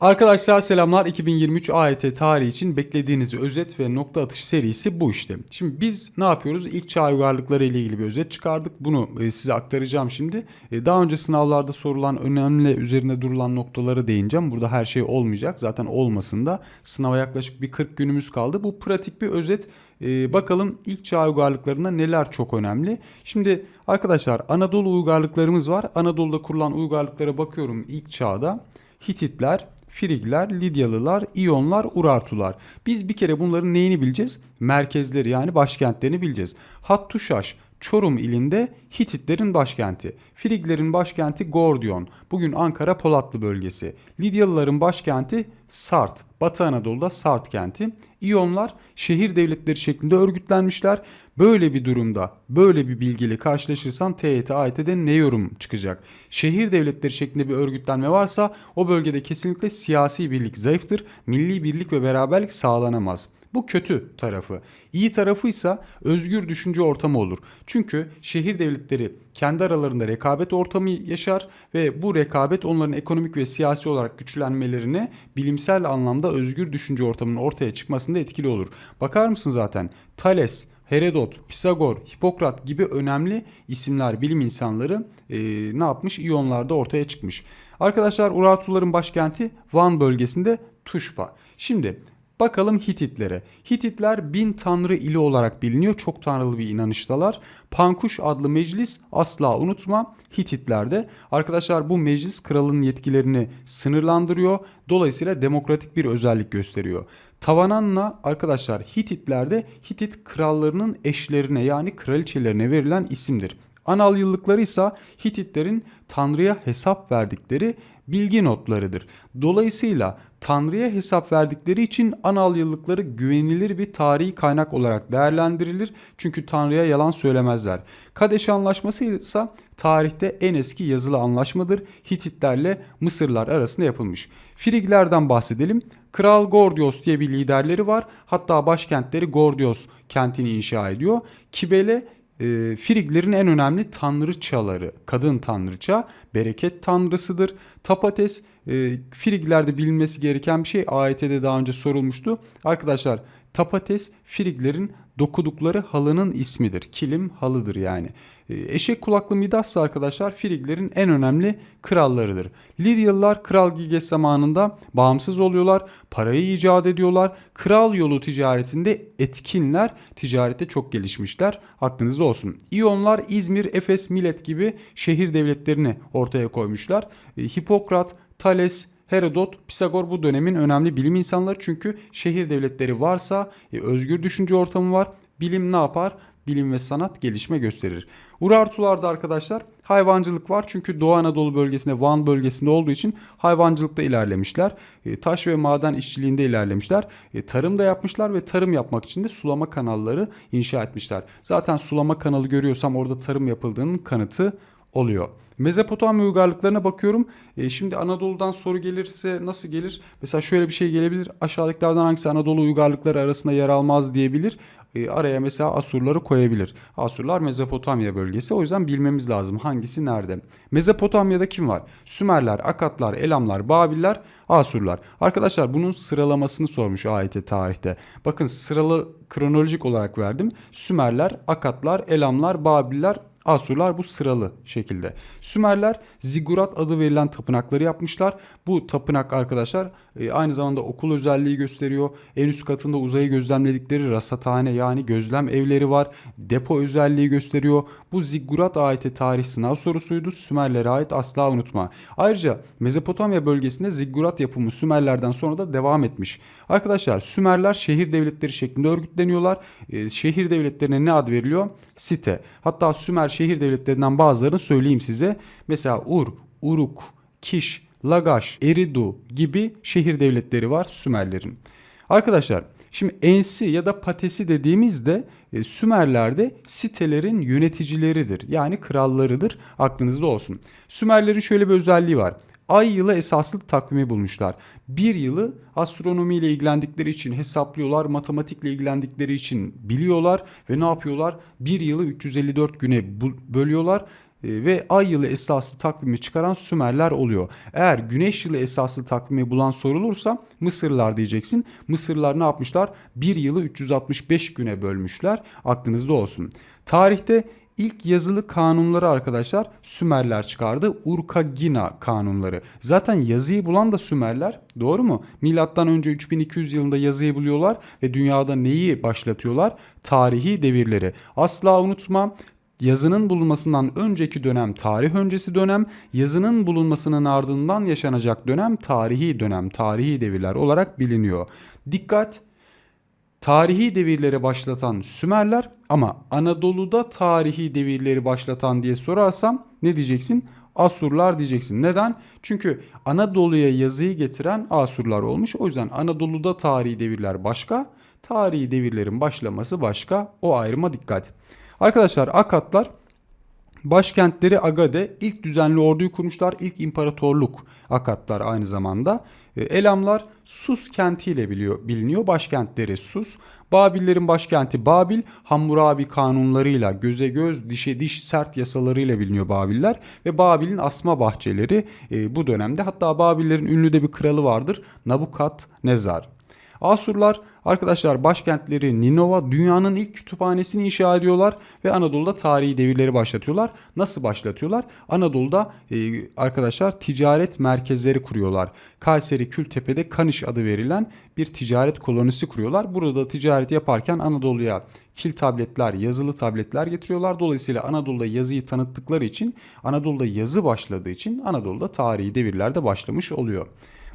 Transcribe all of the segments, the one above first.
Arkadaşlar selamlar 2023 AYT tarihi için beklediğiniz özet ve nokta atış serisi bu işte. Şimdi biz ne yapıyoruz? İlk çağ uygarlıkları ile ilgili bir özet çıkardık. Bunu e, size aktaracağım şimdi. E, Daha önce sınavlarda sorulan önemli üzerinde durulan noktaları değineceğim. Burada her şey olmayacak. Zaten olmasın da sınava yaklaşık bir 40 günümüz kaldı. Bu pratik bir özet. E, Bakalım ilk çağ uygarlıklarında neler çok önemli. Şimdi arkadaşlar Anadolu uygarlıklarımız var. Anadolu'da kurulan uygarlıklara bakıyorum ilk çağda. Hititler, Frigler, Lidyalılar, İyonlar, Urartular. Biz bir kere bunların neyini bileceğiz? Merkezleri yani başkentlerini bileceğiz. Hattuşaş, Çorum ilinde Hititlerin başkenti. Friglerin başkenti Gordion. Bugün Ankara Polatlı bölgesi. Lidyalıların başkenti Sart. Batı Anadolu'da Sart kenti. İyonlar şehir devletleri şeklinde örgütlenmişler. Böyle bir durumda böyle bir bilgiyle karşılaşırsam TYT AYT'de ne yorum çıkacak? Şehir devletleri şeklinde bir örgütlenme varsa o bölgede kesinlikle siyasi birlik zayıftır. Milli birlik ve beraberlik sağlanamaz. Bu kötü tarafı. İyi tarafı ise özgür düşünce ortamı olur. Çünkü şehir devletleri kendi aralarında rekabet ortamı yaşar ve bu rekabet onların ekonomik ve siyasi olarak güçlenmelerine bilimsel anlamda özgür düşünce ortamının ortaya çıkmasında etkili olur. Bakar mısın zaten Thales, Herodot, Pisagor, Hipokrat gibi önemli isimler, bilim insanları e, ne yapmış? İyonlarda ortaya çıkmış. Arkadaşlar Urartuların başkenti Van bölgesinde Tuşpa. Şimdi Bakalım Hititlere. Hititler bin tanrı ili olarak biliniyor. Çok tanrılı bir inanıştalar. Pankuş adlı meclis asla unutma Hititlerde. Arkadaşlar bu meclis kralın yetkilerini sınırlandırıyor. Dolayısıyla demokratik bir özellik gösteriyor. Tavananna arkadaşlar Hititlerde Hitit krallarının eşlerine yani kraliçelerine verilen isimdir. Anal yıllıkları ise Hititlerin Tanrı'ya hesap verdikleri bilgi notlarıdır. Dolayısıyla Tanrı'ya hesap verdikleri için anal yıllıkları güvenilir bir tarihi kaynak olarak değerlendirilir. Çünkü Tanrı'ya yalan söylemezler. Kadeş Anlaşması ise tarihte en eski yazılı anlaşmadır. Hititlerle Mısırlar arasında yapılmış. Friglerden bahsedelim. Kral Gordios diye bir liderleri var. Hatta başkentleri Gordios kentini inşa ediyor. Kibele e, Friglerin en önemli tanrıçaları, kadın tanrıça, bereket tanrısıdır. Tapates, e, Friglerde bilinmesi gereken bir şey. AYT'de daha önce sorulmuştu. Arkadaşlar Tapates, Friglerin dokudukları halının ismidir. Kilim halıdır yani. E, eşek kulaklı Midas arkadaşlar Friglerin en önemli krallarıdır. Lidyalılar Kral Giges zamanında bağımsız oluyorlar. Parayı icat ediyorlar. Kral yolu ticaretinde etkinler. Ticarette çok gelişmişler. Aklınızda olsun. İyonlar İzmir, Efes, Milet gibi şehir devletlerini ortaya koymuşlar. E, Hipokrat, Thales, Herodot, Pisagor bu dönemin önemli bilim insanları çünkü şehir devletleri varsa e, özgür düşünce ortamı var. Bilim ne yapar? Bilim ve sanat gelişme gösterir. Urartularda arkadaşlar hayvancılık var çünkü Doğu Anadolu bölgesinde Van bölgesinde olduğu için hayvancılıkta ilerlemişler. E, taş ve maden işçiliğinde ilerlemişler. E, tarım da yapmışlar ve tarım yapmak için de sulama kanalları inşa etmişler. Zaten sulama kanalı görüyorsam orada tarım yapıldığının kanıtı oluyor. Mezopotamya uygarlıklarına bakıyorum. E, şimdi Anadolu'dan soru gelirse nasıl gelir? Mesela şöyle bir şey gelebilir. Aşağıdakilerden hangisi Anadolu uygarlıkları arasında yer almaz diyebilir. E, araya mesela Asurları koyabilir. Asurlar Mezopotamya bölgesi. O yüzden bilmemiz lazım hangisi nerede. Mezopotamya'da kim var? Sümerler, Akatlar, Elamlar, Babiller, Asurlar. Arkadaşlar bunun sıralamasını sormuş ayet tarihte. Bakın sıralı kronolojik olarak verdim. Sümerler, Akatlar, Elamlar, Babiller, Asurlar bu sıralı şekilde. Sümerler Zigurat adı verilen tapınakları yapmışlar. Bu tapınak arkadaşlar e, aynı zamanda okul özelliği gösteriyor. En üst katında uzayı gözlemledikleri rasathane yani gözlem evleri var. Depo özelliği gösteriyor. Bu Zigurat ayeti tarih sınav sorusuydu. Sümerlere ait asla unutma. Ayrıca Mezopotamya bölgesinde Zigurat yapımı Sümerlerden sonra da devam etmiş. Arkadaşlar Sümerler şehir devletleri şeklinde örgütleniyorlar. E, şehir devletlerine ne ad veriliyor? Site. Hatta Sümer şehir devletlerinden bazılarını söyleyeyim size. Mesela Ur, Uruk, Kiş, Lagaş, Eridu gibi şehir devletleri var Sümerlerin. Arkadaşlar şimdi Ensi ya da Patesi dediğimizde e, Sümerlerde sitelerin yöneticileridir. Yani krallarıdır. Aklınızda olsun. Sümerlerin şöyle bir özelliği var. Ay yılı esaslı takvimi bulmuşlar. Bir yılı astronomiyle ilgilendikleri için hesaplıyorlar, matematikle ilgilendikleri için biliyorlar ve ne yapıyorlar? Bir yılı 354 güne bölüyorlar e, ve ay yılı esaslı takvimi çıkaran Sümerler oluyor. Eğer güneş yılı esaslı takvimi bulan sorulursa Mısırlılar diyeceksin. Mısırlılar ne yapmışlar? Bir yılı 365 güne bölmüşler. Aklınızda olsun. Tarihte İlk yazılı kanunları arkadaşlar Sümerler çıkardı. Urkagina kanunları. Zaten yazıyı bulan da Sümerler. Doğru mu? Milattan önce 3200 yılında yazıyı buluyorlar ve dünyada neyi başlatıyorlar? Tarihi devirleri. Asla unutma Yazının bulunmasından önceki dönem tarih öncesi dönem, yazının bulunmasının ardından yaşanacak dönem tarihi dönem, tarihi devirler olarak biliniyor. Dikkat! Tarihi devirleri başlatan Sümerler ama Anadolu'da tarihi devirleri başlatan diye sorarsam ne diyeceksin? Asurlar diyeceksin. Neden? Çünkü Anadolu'ya yazıyı getiren Asurlar olmuş. O yüzden Anadolu'da tarihi devirler başka, tarihi devirlerin başlaması başka. O ayrıma dikkat. Arkadaşlar Akatlar Başkentleri Agade ilk düzenli orduyu kurmuşlar. İlk imparatorluk Akatlar aynı zamanda. E, Elamlar Sus kentiyle biliyor, biliniyor. Başkentleri Sus. Babillerin başkenti Babil. Hammurabi kanunlarıyla göze göz dişe diş sert yasalarıyla biliniyor Babiller. Ve Babil'in asma bahçeleri e, bu dönemde. Hatta Babillerin ünlü de bir kralı vardır. Nabukadnezar. Asurlar arkadaşlar başkentleri Ninova dünyanın ilk kütüphanesini inşa ediyorlar ve Anadolu'da tarihi devirleri başlatıyorlar. Nasıl başlatıyorlar? Anadolu'da e, arkadaşlar ticaret merkezleri kuruyorlar. Kayseri Kültepe'de Kaniş adı verilen bir ticaret kolonisi kuruyorlar. Burada ticaret yaparken Anadolu'ya kil tabletler, yazılı tabletler getiriyorlar. Dolayısıyla Anadolu'da yazıyı tanıttıkları için, Anadolu'da yazı başladığı için Anadolu'da tarihi devirler de başlamış oluyor.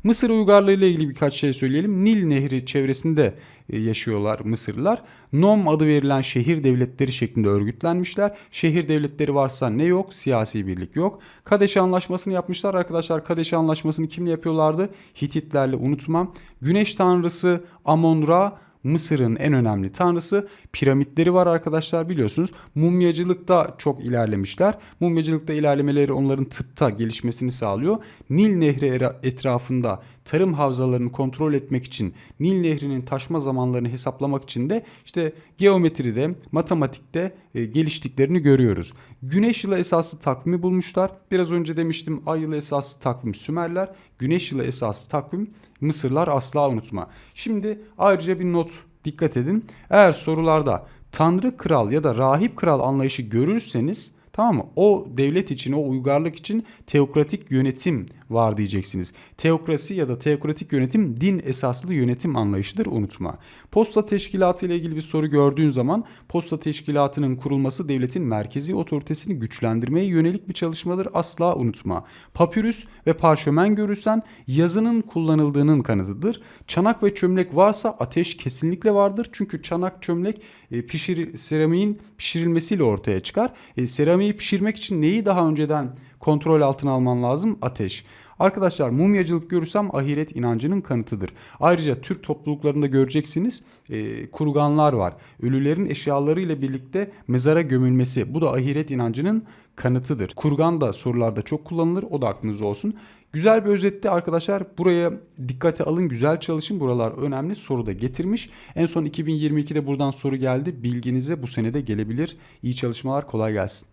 Mısır uygarlığı ile ilgili birkaç şey söyleyelim. Nil Nehri çevresinde e, yaşıyorlar Mısırlılar. Nom adı verilen şehir devletleri şeklinde örgütlenmişler. Şehir devletleri varsa ne yok? Siyasi birlik yok. Kadeş Anlaşması'nı yapmışlar arkadaşlar. Kadeş Anlaşması'nı kimle yapıyorlardı? Hititlerle unutmam. Güneş tanrısı Amon-Ra Mısır'ın en önemli tanrısı. Piramitleri var arkadaşlar biliyorsunuz. Mumyacılıkta çok ilerlemişler. Mumyacılıkta ilerlemeleri onların tıpta gelişmesini sağlıyor. Nil Nehri etrafında tarım havzalarını kontrol etmek için Nil Nehri'nin taşma zamanlarını hesaplamak için de işte geometride, matematikte e, geliştiklerini görüyoruz. Güneş yılı esaslı takvimi bulmuşlar. Biraz önce demiştim ay yılı esaslı takvim Sümerler, güneş yılı esaslı takvim Mısırlar asla unutma. Şimdi ayrıca bir not dikkat edin. Eğer sorularda tanrı kral ya da rahip kral anlayışı görürseniz Tamam mı? O devlet için, o uygarlık için teokratik yönetim var diyeceksiniz. Teokrasi ya da teokratik yönetim din esaslı yönetim anlayışıdır unutma. Posta teşkilatı ile ilgili bir soru gördüğün zaman posta teşkilatının kurulması devletin merkezi otoritesini güçlendirmeye yönelik bir çalışmadır asla unutma. Papyrus ve parşömen görürsen yazının kullanıldığının kanıtıdır. Çanak ve çömlek varsa ateş kesinlikle vardır. Çünkü çanak çömlek e, pişir, seramiğin pişirilmesiyle ortaya çıkar. E, seramiği pişirmek için neyi daha önceden kontrol altına alman lazım? Ateş. Arkadaşlar mumyacılık görürsem ahiret inancının kanıtıdır. Ayrıca Türk topluluklarında göreceksiniz e, kurganlar var. Ölülerin eşyalarıyla birlikte mezara gömülmesi. Bu da ahiret inancının kanıtıdır. Kurgan da sorularda çok kullanılır. O da aklınızda olsun. Güzel bir özetti arkadaşlar. Buraya dikkate alın. Güzel çalışın. Buralar önemli. Soru da getirmiş. En son 2022'de buradan soru geldi. Bilginize bu senede gelebilir. İyi çalışmalar. Kolay gelsin.